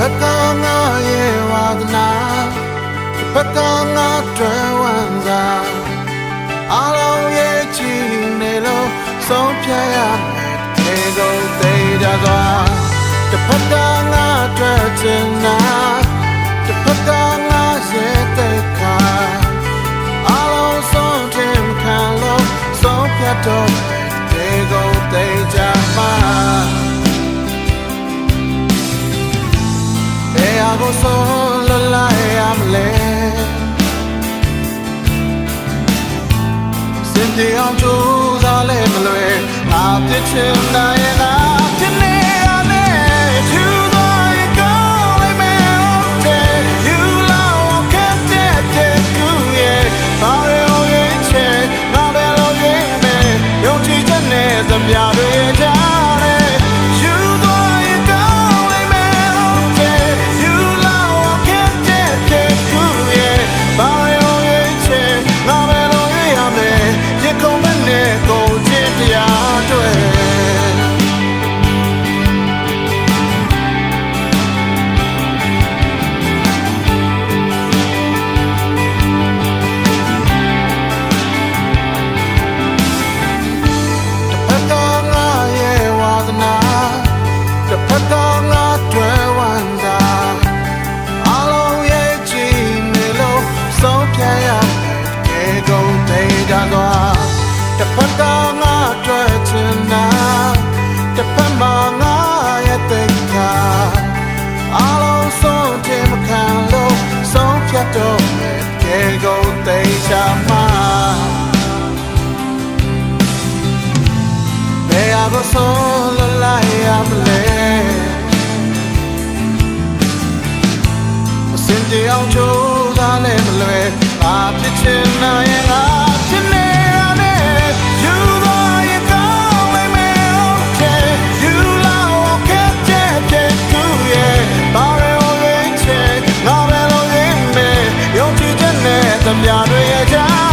တော်ငါရဲ့ဝါသနာတစ်ဖက်ကငါတွေ့ဝမ်းသာအလုံးရဲ့ချီနေလို့ဆုံးဖြတ်ရမယ်ဒီကိုသိကြသွားတစ်ဖက်ကငါတွေ့ချင်တာတစ်ဖက်ကငါရဲ့တဲ့ခါအလုံးဆုံးတင်ခံလို့ဆုံးဖြတ်တော့ဒီကိုသိကြ မှာ Ea gozo lo la amle Sinti on chu za le mlwe a pit chin na ye na pit တစ်ဖက်ကငါတွေ့ချင်တာတစ်ဖက်မှာငါရဲ့တိတ်ခါအလုံးဆုံးတင်မခံလို့ဆုံးဖြတ်တော့မယ်ကဲကုန်သေးချာမှာ Bea go solo la amle Sindi ang chu da le mle a pit chin na ye na chin ne tam ya de